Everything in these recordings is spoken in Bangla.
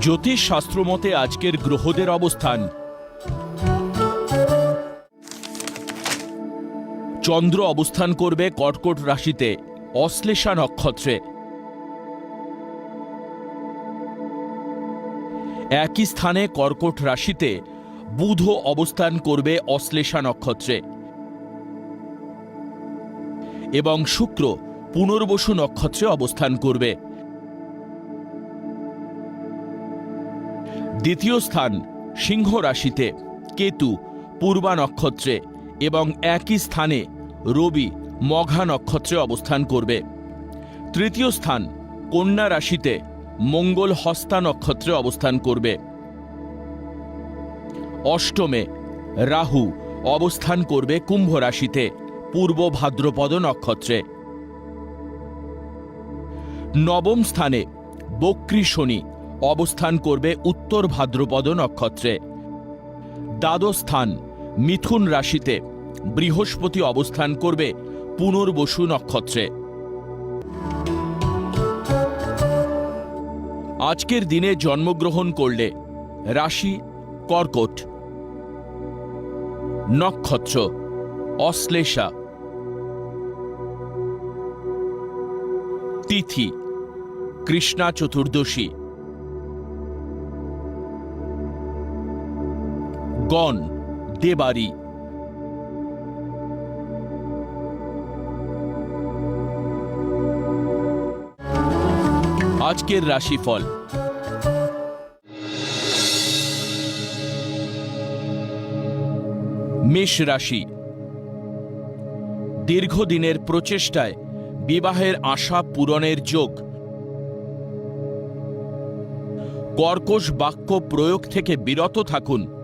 জ্যোতিষ শাস্ত্র মতে আজকের গ্রহদের অবস্থান। চন্দ্র অবস্থান করবে কর্কট রাশিতে, অশ্লেষা নক্ষত্রে। একই স্থানে কর্কট রাশিতে বুধ অবস্থান করবে অশ্লেষা নক্ষত্রে। এবং শুক্র পুনর্বসু নক্ষত্রে অবস্থান করবে। দ্বিতীয় স্থান সিংহ রাশিতে, কেতু পূর্বা নক্ষত্রে এবং একই স্থানে রবি মঘা নক্ষত্রে অবস্থান করবে। তৃতীয় স্থান কন্যা রাশিতে মঙ্গল হস্তা নক্ষত্রে অবস্থান করবে। অষ্টমে রাহু অবস্থান করবে কুম্ভ রাশিতে, পূর্ব ভাদ্রপদ নক্ষত্রে। নবম স্থানে বক্রী শনি অবস্থান করবে উত্তর ভাদ্রপদ নক্ষত্রে। দ্বাদশ স্থান, মিথুন রাশিতে বৃহস্পতি অবস্থান করবে পুনর্বসু নক্ষত্রে। আজকের দিনে জন্মগ্রহণ করলে রাশি কর্কট। নক্ষত্র, অশ্লেষা। তিথি, কৃষ্ণা চতুর্দশী। গণ, দেবারি। আজকের রাশিফল। মেষ রাশি। দীর্ঘদিনের প্রচেষ্টায় বিবাহের আশা পূরণের যোগ। কর্কশ বাক্য প্রয়োগ থেকে বিরত থাকুন।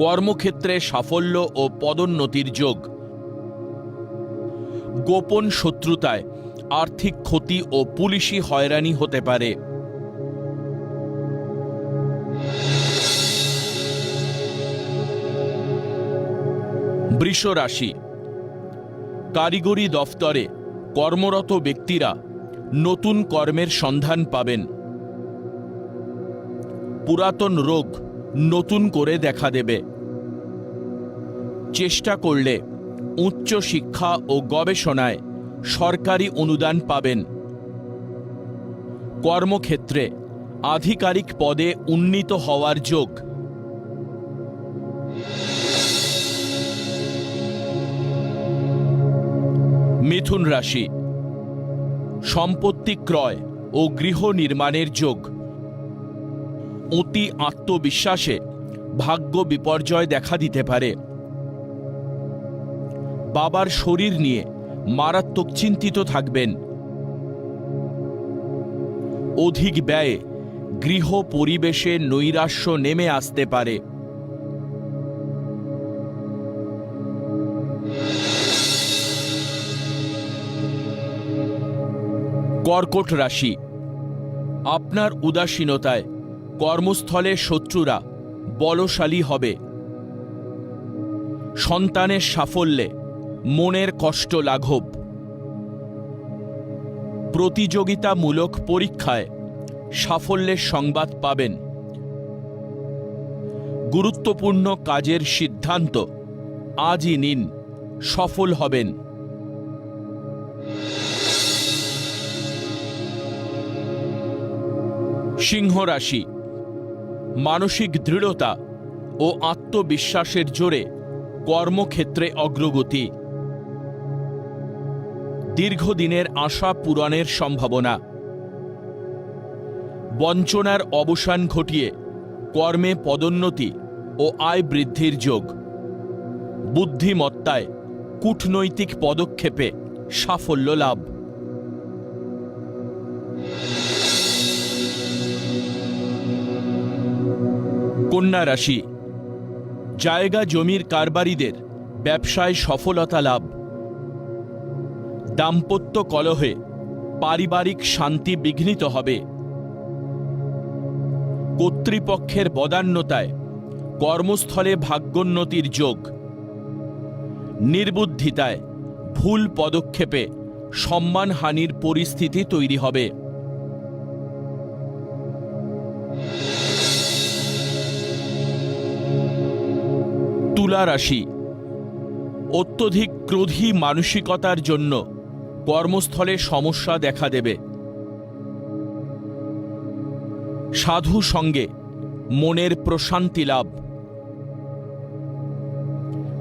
কর্মক্ষেত্রে সাফল্য ও পদোন্নতির যোগ। গোপন শত্রুতায় আর্থিক ক্ষতি ও পুলিশি হয়রানি হতে পারে। বৃষ রাশি কারিগরি দফতরে কর্মরত ব্যক্তিরা নতুন কর্মের সন্ধান পাবেন। পুরাতন রোগ নতুন করে দেখা দেবে। চেষ্টা করলে উচ্চ শিক্ষা ও গবেষণায় সরকারি অনুদান পাবেন। কর্মক্ষেত্রে আধিকারিক পদে উন্নীত হওয়ার যোগ। মিথুন রাশি। সম্পত্তি ক্রয় ও গৃহ নির্মাণের যোগ। অতি আত্মবিশ্বাসে ভাগ্য বিপর্যয় দেখা দিতে পারে। বাবার শরীর নিয়ে মারাত্মক চিন্তিত থাকবেন। অধিক ব্যয়ে গৃহ পরিবেশে নৈরাশ্য নেমে আসতে পারে। কর্কট রাশি, আপনার উদাসীনতায় কর্মস্থলে শত্রুরা বলশালী হবে। সন্তানের সাফল্যে মনের কষ্ট লাঘব। প্রতিযোগিতামূলক পরীক্ষায় সাফল্যের সংবাদ পাবেন। গুরুত্বপূর্ণ কাজের সিদ্ধান্ত আজই নিন, সফল হবেন। সিংহ রাশি, মানসিক দৃঢ়তা ও আত্মবিশ্বাসের জোরে কর্মক্ষেত্রে অগ্রগতি। দীর্ঘদিনের আশা পূরণের সম্ভাবনা। বঞ্চনার অবসান ঘটিয়ে কর্মে পদোন্নতি ও আয় বৃদ্ধির যোগ। বুদ্ধিমত্তায় কূটনৈতিক পদক্ষেপে সাফল্য লাভ। কন্যা রাশি, জায়গা জমির কারবারিদের ব্যবসায় সফলতা লাভ। দাম্পত্য কলহে পারিবারিক শান্তি বিঘ্নিত হবে। কর্তৃপক্ষের বদান্যতায় কর্মস্থলে ভাগ্যোন্নতির যোগ। নির্বুদ্ধিতায় ভুল পদক্ষেপে সম্মানহানির পরিস্থিতি তৈরি হবে। তুলা রাশি অত্যধিক ক্রোধী মানসিকতার জন্য কর্মস্থলে সমস্যা দেখা দেবে। সাধু সঙ্গে মনের প্রশান্তি লাভ।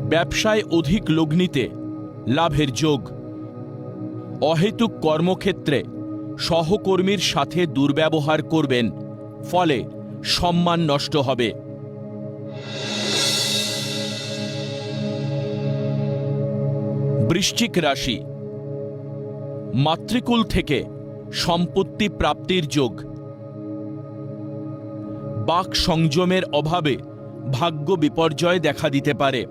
ব্যবসায় অধিক লগ্নিতে লাভের যোগ। অহেতুক কর্মক্ষেত্রে সহকর্মীর সাথে দুর্ব্যবহার করবেন, ফলে সম্মান নষ্ট হবে। বৃশ্চিক রাশি মাতৃকুল থেকে সম্পত্তি প্রাপ্তির যোগ। বাক সংযমের অভাবে ভাগ্য বিপর্যয় দেখা দিতে পারে।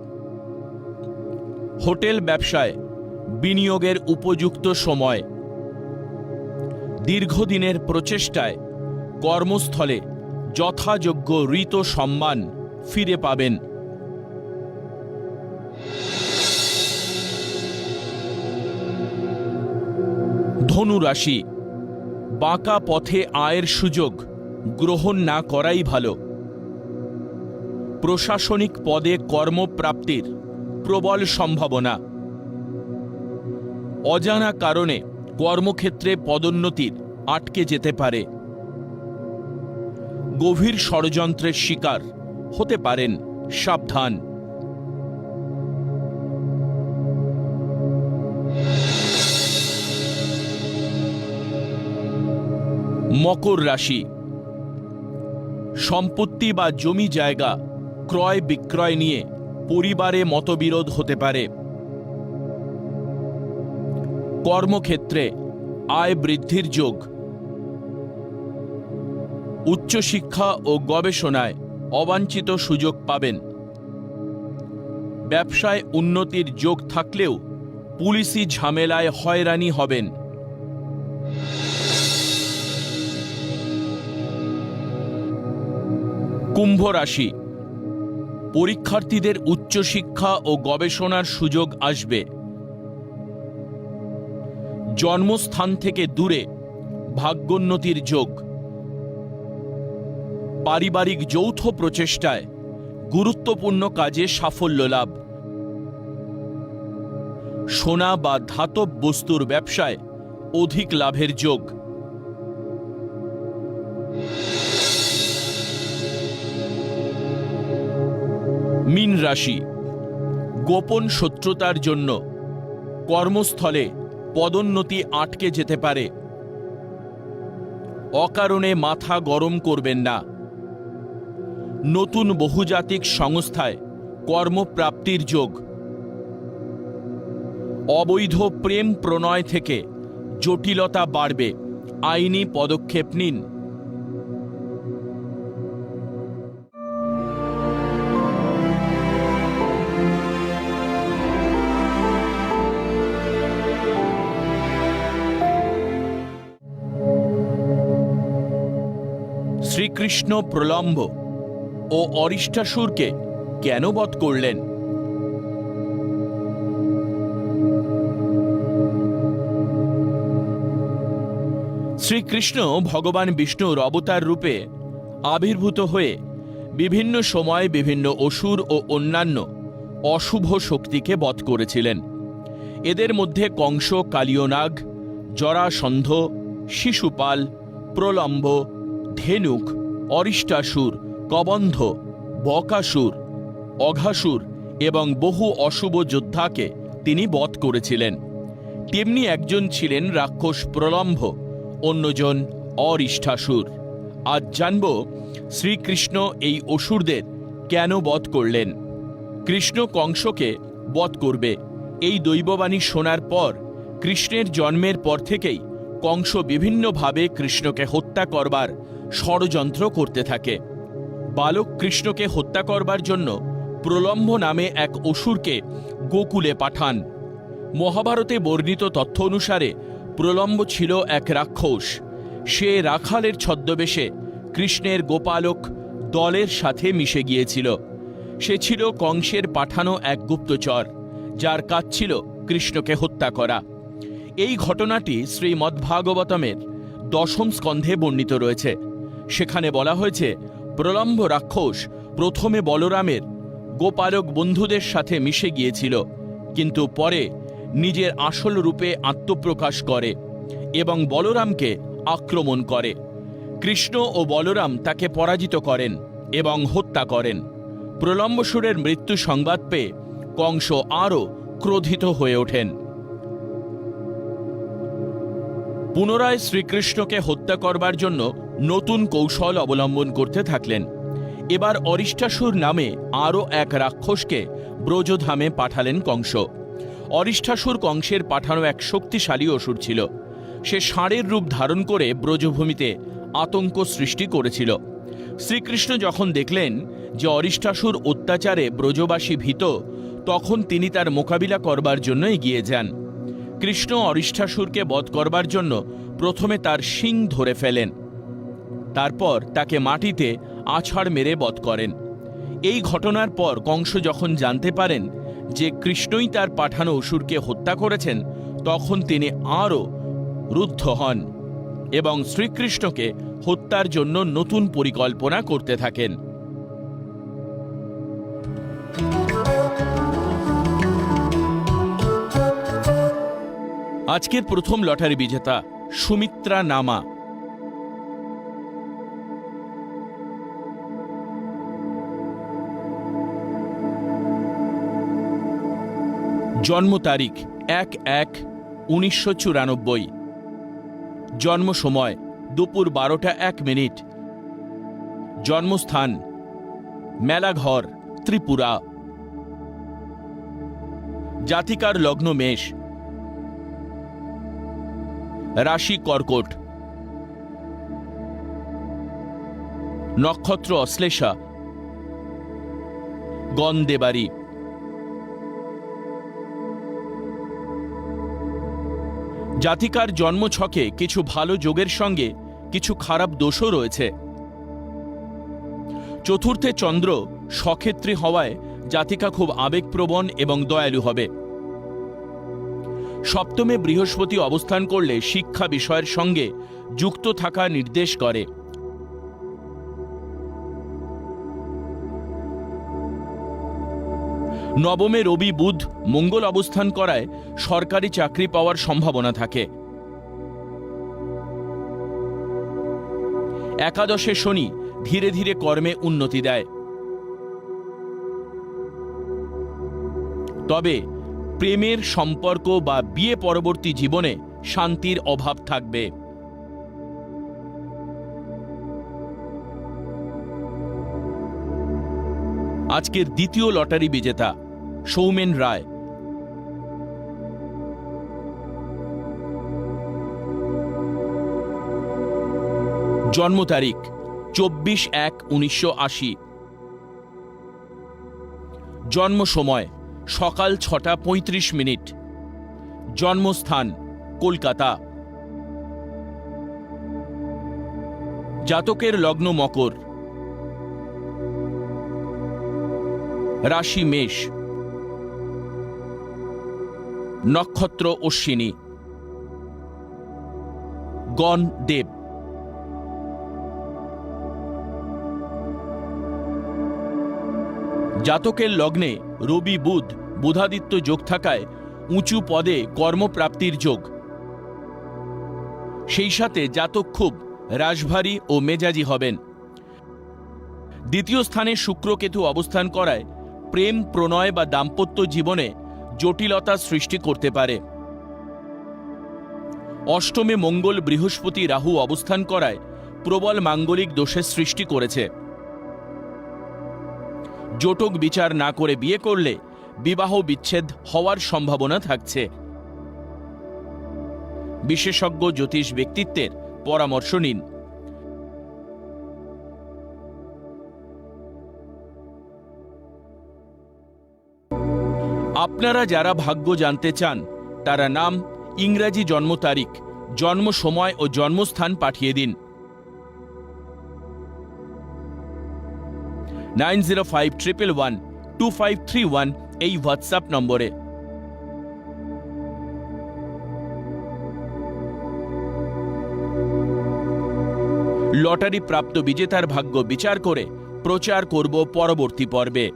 হোটেল ব্যবসায় বিনিয়োগের উপযুক্ত সময়। দীর্ঘদিনের প্রচেষ্টায় কর্মস্থলে যথাযোগ্য ঋত সম্মান ফিরে পাবেন। ধনু রাশি। বাঁকা পথে আয়ের সুযোগ গ্রহণ না করাই ভালো। প্রশাসনিক পদে কর্মপ্রাপ্তির প্রবল সম্ভাবনা। অজানা কারণে কর্মক্ষেত্রে পদোন্নতির আটকে যেতে পারে। গভীর ষড়যন্ত্রের শিকার হতে পারেন সাবধান। মকর রাশি। সম্পত্তি বা জমি জায়গা ক্রয় বিক্রয় নিয়ে পরিবারে মতবিরোধ হতে পারে। কর্মক্ষেত্রে আয় বৃদ্ধির যোগ। উচ্চশিক্ষা ও গবেষণায় অবাঞ্ছিত সুযোগ পাবেন। ব্যবসায় উন্নতির যোগ থাকলেও পুলিশি ঝামেলায় হয়রানি হবেন। কুম্ভ রাশি। পরীক্ষার্থীদের উচ্চশিক্ষা ও গবেষণার সুযোগ আসবে। জন্মস্থান থেকে দূরে ভাগ্যোন্নতির যোগ। পারিবারিক যৌথ প্রচেষ্টায় গুরুত্বপূর্ণ কাজে সাফল্য লাভ। সোনা বা ধাতব বস্তুর ব্যবসায় অধিক লাভের যোগ। মীন রাশি। গোপন শত্রুতার জন্য কর্মস্থলে পদোন্নতি আটকে যেতে পারে। অকারণে মাথা গরম করবেন না। নতুন বহুজাতিক সংস্থায় কর্মপ্রাপ্তির যোগ। অবৈধ প্রেম প্রণয় থেকে জটিলতা বাড়বে। আইনি পদক্ষেপ নিন। শ্রীকৃষ্ণ প্রলম্ব ও অরিষ্টাসুরকে কেন বধ করলেন? শ্রীকৃষ্ণ ভগবান বিষ্ণুর অবতার রূপে আবির্ভূত হয়ে বিভিন্ন সময়ে বিভিন্ন অসুর ও অন্যান্য অশুভ শক্তিকে বধ করেছিলেন। এদের মধ্যে কংস কালিয়নাগ জরাসন্ধ, শিশুপাল, প্রলম্ব ধেনুক, অরিষ্টাসুর, কবন্ধ, বকাসুর, অঘাসুর এবং বহু অশুভ যোদ্ধাকে তিনি বধ করেছিলেন। তেমনি একজন ছিলেন রাক্ষস প্রলম্ভ, অন্যজন অরিষ্ঠাসুর আজ জানব শ্রীকৃষ্ণ এই অসুরদের কেন বধ করলেন। কৃষ্ণ কংসকে বধ করবে। এই দৈববাণী শোনার পর কৃষ্ণের জন্মের পর থেকেই কংস বিভিন্নভাবে কৃষ্ণকে হত্যা করবার ষড়যন্ত্র করতে থাকে। বালক কৃষ্ণকে হত্যা করবার জন্য প্রলম্ব নামে এক অসুরকে গোকুলে পাঠান। মহাভারতে বর্ণিত তথ্য অনুসারে প্রলম্ব ছিল এক রাক্ষস। সে রাখালের ছদ্মবেশে কৃষ্ণের গোপালক দলের সাথে মিশে গিয়েছিল। সে ছিল কংসের পাঠানো এক গুপ্তচর, যার কাজ ছিল কৃষ্ণকে হত্যা করা। এই ঘটনাটি শ্রীমদ্ভাগবতমের দশম স্কন্ধে বর্ণিত রয়েছে। সেখানে বলা হয়েছে প্রলম্ব রাক্ষস প্রথমে বলরামের গোপালক বন্ধুদের সাথে মিশে গিয়েছিল, কিন্তু পরে নিজের আসল রূপে আত্মপ্রকাশ করে এবং বলরামকে আক্রমণ করে। কৃষ্ণ ও বলরাম তাকে পরাজিত করেন এবং হত্যা করেন। প্রলম্বসুরের মৃত্যু সংবাদ পেয়ে কংস আরও ক্রোধিত হয়ে ওঠেন। পুনরায় শ্রীকৃষ্ণকে হত্যা করবার জন্য নতুন কৌশল অবলম্বন করতে থাকলেন। এবার অরিষ্টাসুর নামে আরও এক রাক্ষসকে ব্রজধামে পাঠালেন কংস। অরিষ্টাসুর কংসের পাঠানো এক শক্তিশালী অসুর ছিল। সে ষাঁড়ের রূপ ধারণ করে ব্রজভূমিতে আতঙ্ক সৃষ্টি করেছিল। শ্রীকৃষ্ণ যখন দেখলেন যে অরিষ্টাসুর অত্যাচারে ব্রজবাসী ভীত, তখন তিনি তার মোকাবিলা করবার জন্য এগিয়ে যান। কৃষ্ণ অরিষ্টাসুরকে বধ করবার জন্য প্রথমে তার শিং ধরে ফেলেন। তারপর তাকে মাটিতে আছাড় মেরে বধ করেন। এই ঘটনার পর কংস যখন জানতে পারেন যে কৃষ্ণই তার পাঠানো অসুরকে হত্যা করেছেন, তখন তিনি আরও রুদ্ধ হন এবং শ্রীকৃষ্ণকে হত্যার জন্য নতুন পরিকল্পনা করতে থাকেন। আজকের প্রথম লটারি বিজেতা সুমিত্রা নামা জন্ম তারিখ এক এক উনিশশো চুরানব্বই। জন্ম সময় দুপুর বারোটা এক মিনিট। জন্মস্থান মেলাঘর, ত্রিপুরা। জাতিকার লগ্ন মেষ। রাশি কর্কট। নক্ষত্র অশ্লেষা। গন্ধেবাড়ি জাতিকার জন্ম ছকে কিছু ভালো যোগের সঙ্গে কিছু খারাপ দোষও রয়েছে। চতুর্থে চন্দ্র সক্ষেত্রী হওয়ায় জাতিকা খুব আবেগপ্রবণ এবং দয়ালু হবে। সপ্তমে বৃহস্পতি অবস্থান করলে শিক্ষা বিষয়ের সঙ্গে যুক্ত থাকা নির্দেশ করে। নবমে রবি বুধ মঙ্গল অবস্থান করায় সরকারি চাকরি পাওয়ার সম্ভাবনা থাকে। একাদশে শনি ধীরে ধীরে কর্মে উন্নতি দেয়। তবে প্রেমের সম্পর্ক বা বিয়ে পরবর্তী জীবনে শান্তির অভাব থাকবে। আজকের দ্বিতীয় লটারি বিজেতা সৌমেন রায়। জন্ম তারিখ, চব্বিশ এক উনিশশো আশি। জন্ম সময়, সকাল ছটা পঁয়ত্রিশ মিনিট। জন্মস্থান, কলকাতা। জাতকের লগ্ন মকর। রাশি মেষ। নক্ষত্র অশ্বিনী। গণ দেব। জাতকের লগ্নে রবি বুধ বুধাদিত্য যোগ থাকায় উঁচু পদে কর্মপ্রাপ্তির যোগ। সেই সাথে জাতক খুব রাশভারী ও মেজাজি হবেন। দ্বিতীয় স্থানে শুক্রকেতু অবস্থান করায় প্রেম, প্রণয় বা দাম্পত্য জীবনে জটিলতা সৃষ্টি করতে পারে। অষ্টমে মঙ্গল বৃহস্পতি রাহু অবস্থান করায় প্রবল মাঙ্গলিক দোষের সৃষ্টি করেছে। জটক বিচার না করে বিয়ে করলে বিবাহ বিচ্ছেদ হওয়ার সম্ভাবনা থাকছে। বিশেষজ্ঞ জ্যোতিষ ব্যক্তিত্বের পরামর্শ নিন। আপনারা যারা ভাগ্য জানতে চান, তারা নাম, ইংরাজি জন্ম তারিখ, জন্ম সময় ও জন্মস্থান পাঠিয়ে দিন। Nine zero five triple one two five three one এই হোয়াটসঅ্যাপ নম্বরে। লটারি প্রাপ্ত বিজেতার ভাগ্য বিচার করে প্রচার করব পরবর্তী পর্বে।